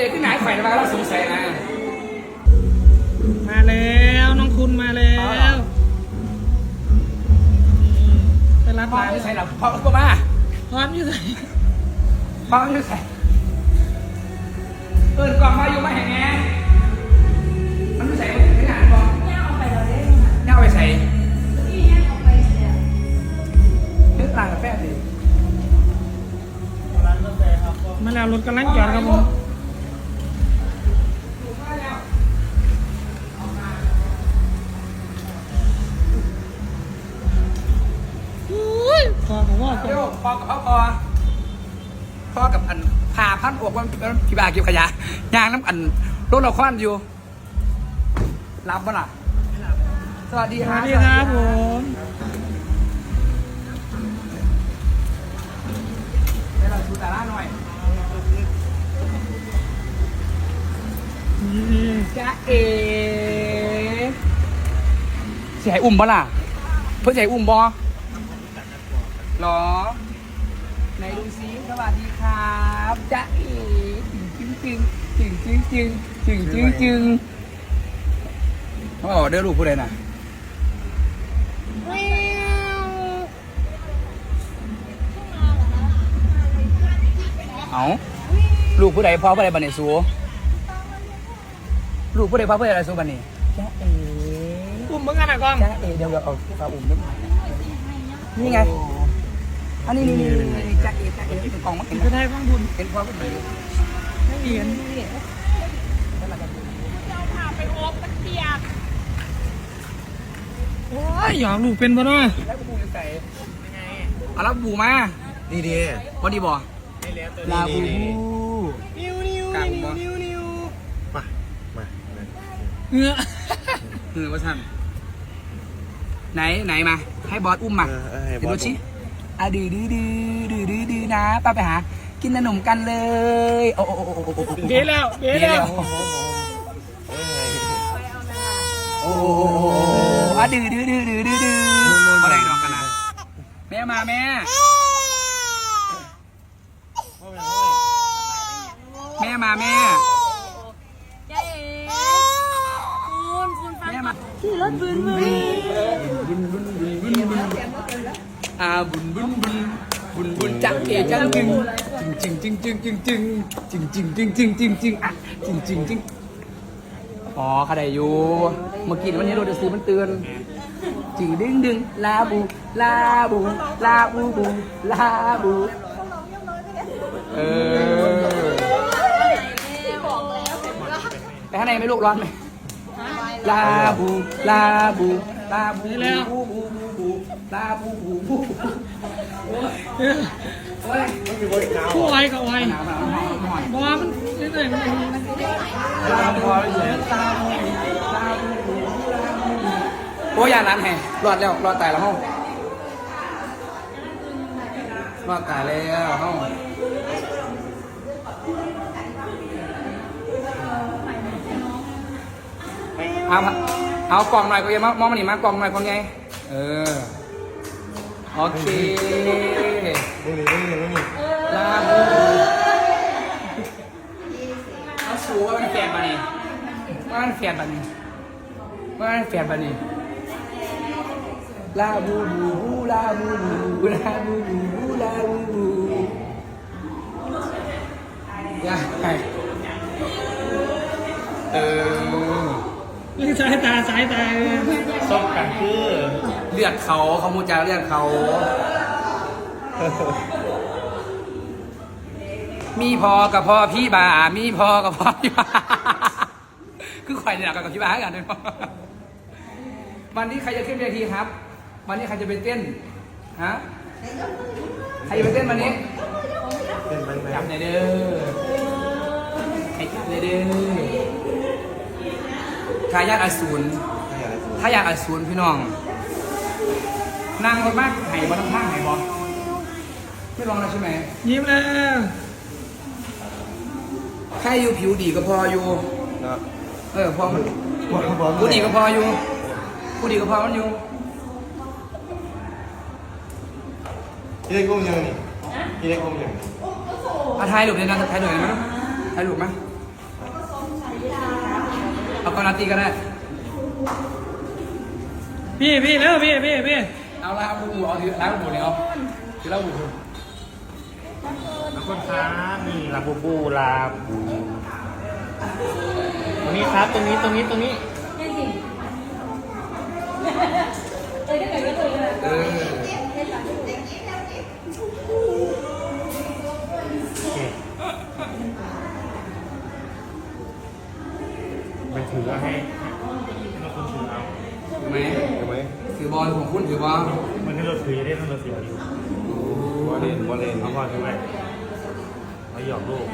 เด็กที่ไหนไฟมาแล้วสงสัยนะ มาแล้วน้องคุณมาแล้วไปรับพ่อหลานไม่ใช่หรอกพ่อก็มาพร้อมอยู่ไหนพ่อไม่ใช่เอินกล่องมาอยู่มาแห่งแงมันไม่ใส่ไม่ถึงขนาดบอกย่าเอาไปเราได้ไหมคะย่าไปใส่พี่ย่าเอาไปเนี่ยนึกต่างกับแป้งดิมาแล้วรถกำลังจอดครับผม อุ้ยพอผมว่าเดี๋ยวพอกับพ่อพอพ่อกับอันพาพันอกว่าพี่บาเก็บขยะยางน้ำอันรถเราคว้านอยู่ รับป่ะล่ะสวัสดีครับสวัสดีครับผมให้เราชูตาล่าหน่อยจ้าเอ๋เสียอุ้มบ่ล่ะ เพื่อจะให้อุ้มบ่ หรอ ไหนดูซิสวัสดีครับจ้าเอ๋จึงจึงจึงจึงจึงจึงจึงจึงเขาบอกเด้อลูกผู้ใดน่ะเอาลูกผู้ใดพ่อผู้ใดบันเนสูลูกผู้ใดพ่อผู้ใดอะไรสูบันนี่จ้าเอ๋อุ้มเมื่อกันนะกล้องจ้าเอ๋เดี๋ยวเราเอาฝาอุ้มด้วยนี่ไง อันนี้นี่นี่นี่จ้าเอ๋จ้าเอ๋เป็นกล่องมั้งเห็นไหมจะได้ข้างบุญเห็นพ่อผู้ใดไม่เห็นนี่เราพาไปโอ้ยหยอกลูกเป็นปะเนาะแล้วบูอยู่ใส่เอาแล้วบูมานี่ดีพอดีบ่ลาบูนิวนิวกลางบ่นิ้วนิวมามาเงือเออว่าท่านไหนไหนมา ให้บอสอุ้มมาเออเออให้เดี๋ยวบอดูสชิ อะดื้อดื้อดื้อดื้อดื้อดื้อนะป้าไปหา กินขนมกันเลย โอ้โอ้โอ้โอ้โอ้โอ้เดี๋ยวแล้วเดี๋ยวแล้วโอ้โหอะดื้อดื้อดื้อดื้อดื้อดื้อมาได้ดอกกันนะแม่มาแม่แม่มาแม่ย่าเอ๋คุณคุณฟังแม่มาขี่รถบืนมือบุญบุญบุญบุญบุญ อาบุญบุญบุญบุญบุญจังเกจังจึงจึงจึงจึงจึงจึงจึงจึงจึงจึงจึงจึงอะจึงจึงจึงอ๋อเขาด้อยู่เมื่อกี้วันนี้เราจะซื้อมันเตือนจึงดึงดึงลาบูลาบูลาบูบูลาบูเออไปข้างในไม่ลูกร้อนไหมลาบูลาบูลาบูบูบู บูบูลาบูบูบูโอ้ยผู้ไว้กับไว้หนาวหนาวหน่อยบอมันนี่เลยมันลาบูลาบูลาบูบูโอ้ยานั้นแห่รอดแล้วรอดตายแล้วห้องรอดตายแล้วห้องเอาเอากล่องหน่อยก็ยังมองมาหนิมากล่องหน่อยกล่องไงเออ โอเคนี่นี่นี่นี่นี่ลาบูเอาสูว่ามันแฟนปะนี่ว่ามันแฟนปะนี่ว่ามันแฟนปะนี่ลาบูบูบูลาบูบูลาบูบูบูลาบูบูยากไปเออนี่สายตาสายตาซอกกันคือเลือดเขาเขามูจาเลือดเขา มีพอกับพ่อพี่บา มีพอกับพ่อพี่บา คือข่อยเนี่ยกับพี่บากันเลยวันนี้ใครจะขึ้นเวทีครับ วันนี้ใครจะไปเต้นฮะใครจะไปเต้นวันนี้จับในอยเด้อให้จับในอยเด้อทายาทอสูรให้อะไรสูงถ้าอยากอสูรพี่น้อง นั่งรถมากไห่บนน้ำข้างไห่บอไม่ลองแล้วใช่ไหมยิ้มแล้วแค่อยู่ผิวดีก็พออยู่เนาะเออพอมันบอลบอลผู้ดีก็พออยู่ผู้ดีก็พอมันอยู่พี่เล็กกุ้งยังนี่พี่เล็กกุ้งยังอาถ่ายรูปเลยนะถ่ายรูปเลยไหมถ่ายรูปไหมเอากอนาตีก็ได้พี่พี่เร็วพี่พี่พี่ เอาละบูบูเอาถือล้างบูเนี่ยเอาถือล้างบูขอบคุณครับนี่ลาบูบูลาบูตรงนี้ครับตรงนี้ตรงนี้ตรงนี้เออโอเคไปถือให้เราคนถือเอา ถูกไหม เห็นไหม ถือ บอลของคุณถือบอลมันให้เราถือได้ต้องเราเสียอยู่บอลเลนบอลเลนเอาก่อนใช่ไหมเราหยอกลูก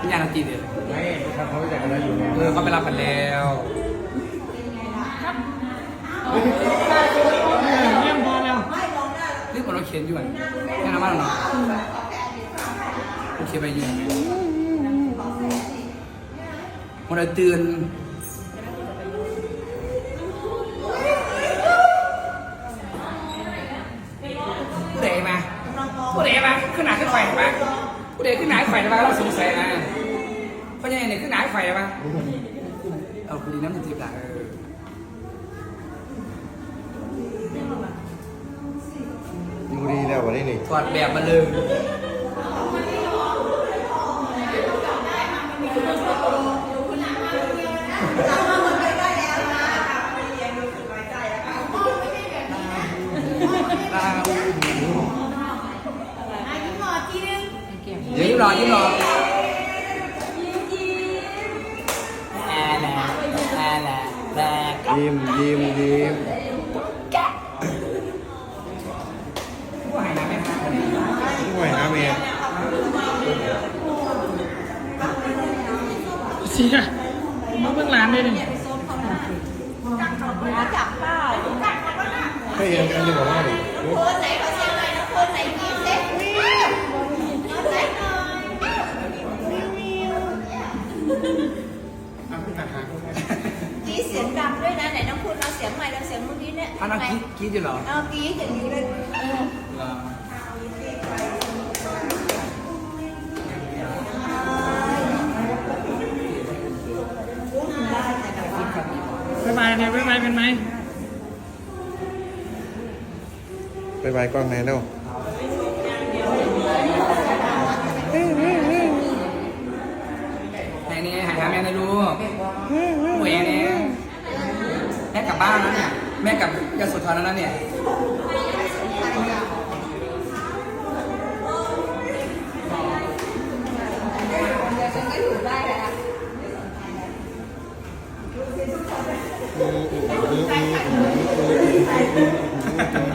พี่ยานาตีเด็ดไม่ทำเขาไม่แต่กันแล้วอยู่แล้วเออเขาไปรับกันแล้วเยี่ยมพอแล้วรีบกดรถเข็นอยู่อะแค่น้ำมันหรอโอเคไปยืนมันเลยตื่น ขึ้นหนาขึ้นไฟมาเราสงสัยนะเพราะยังไงเนี่ยขึ้นหนาขึ้นไฟมาเอาคุณดีน้ำมันจีบหลังเออดูดีแล้ววันนี้นี่ถอดแบบมาเลย ยิ้มยิ้มยิ้มผู้หายน้ำไหมครับห่วยน้ำเมียเสียมาเบื้องหลังด้วยดิให้เอ็นกันดีกว่าว่าดิคนไหนขอเสียงหน่อยนะคนไหนกินเซ็กวิวเอาไหนหน่อยกรีดเสียงดังด้วยนะไหนน้องคุณ เอาเสียงใหม่เอาเสียงเมื่อกี้เนี่ยอันนั้นคิดคิดอยู่เหรอเอากรีดอย่างนี้เลยเออเหรอบ๊ายบายเนี่ยบ๊ายบายเป็นไหมไปบายกล้องไหนเนาะไหนนี่หายหาแม่ในลูกหวยเนี่ยแม่กลับบ้านแล้วเนี่ย แม่กลับยาสุธรแล้วนะเนี่ยเ